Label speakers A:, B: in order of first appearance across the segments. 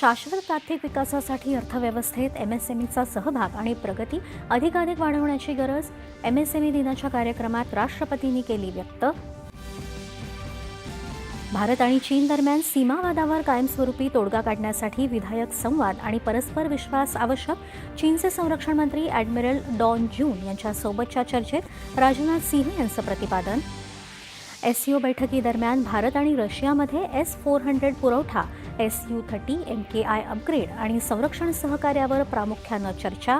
A: शाश्वत आर्थिक विकासासाठी अर्थव्यवस्थेत एम एस एम ईचा सहभाग आणि प्रगती अधिकाधिक वाढवण्याची गरज एम एस एमी दिनाच्या कार्यक्रमात राष्ट्रपतींनी केली व्यक्त. भारत आणि चीन दरम्यान सीमावादावर कायमस्वरूपी तोडगा काढण्यासाठी विधायक संवाद आणि परस्पर विश्वास आवश्यक चीनचे संरक्षण मंत्री ॲडमिरल डॉन जून यांच्यासोबतच्या चर्चेत राजनाथ सिंह यांचं प्रतिपादन एस यू बैठकीदरम्यान भारत आणि रशियामध्ये एस फोर हंड्रेड पुरवठा S U thirty M K I upgrade आणि संरक्षण सहकार्यावर प्रामुख्यानं चर्चा.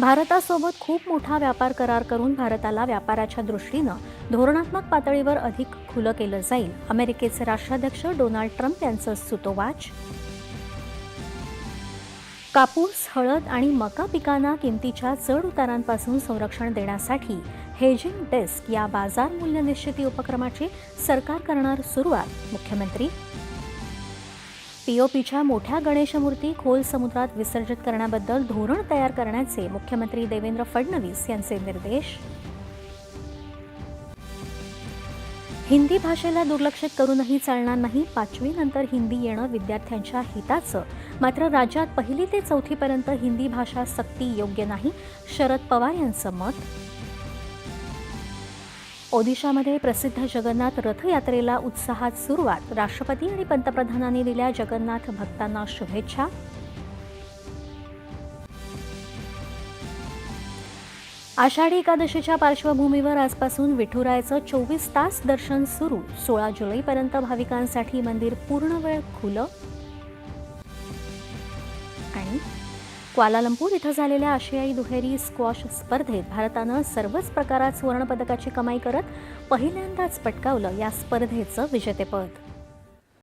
A: भारतासोबत खूप मोठा व्यापार करार करून भारताला व्यापाराच्या दृष्टीनं धोरणात्मक पातळीवर अधिक खुलं केलं जाईल. अमेरिकेचे राष्ट्राध्यक्ष डोनाल्ड ट्रम्प यांचं सुतोवाच कापूस हळद आणि मका पिकांना किमतीच्या चढ उतारांपासून संरक्षण देण्यासाठी हेजिंग डेस्क या बाजार मूल्य निश्चिती उपक्रमाची सरकार करणार सुरुवात मुख्यमंत्री. पीओपीच्या मोठ्या गणेशमूर्ती खोल समुद्रात विसर्जित करण्याबद्दल धोरण तयार करण्याचे मुख्यमंत्री देवेंद्र फडणवीस यांचे निर्देश. हिंदी भाषेला दुर्लक्षित करूनही चालणार नाही. पाचवीनंतर हिंदी येणं विद्यार्थ्यांच्या हिताचं. मात्र राज्यात पहिली ते चौथीपर्यंत हिंदी भाषा सक्ती योग्य नाही. शरद पवार यांचं मत? ओदिशामध्ये प्रसिद्ध जगन्नाथ रथयात्रेला उत्साहात सुरुवात. राष्ट्रपती आणि पंतप्रधानांनी दिल्या जगन्नाथ भक्तांना शुभेच्छा. आषाढी एकादशीच्या पार्श्वभूमीवर आजपासून विठुरायाचं चोवीस तास दर्शन सुरू. सोळा जुलैपर्यंत भाविकांसाठी मंदिर पूर्ण वेळ खुलं. आणि क्वालालंपूर इथं झालेल्या आशियाई दुहेरी स्क्वॉश स्पर्धेत भारतानं सर्वच प्रकारात सुवर्णपदकाची कमाई करत पहिल्यांदाच पटकावलं या स्पर्धेचं विजेतेपद.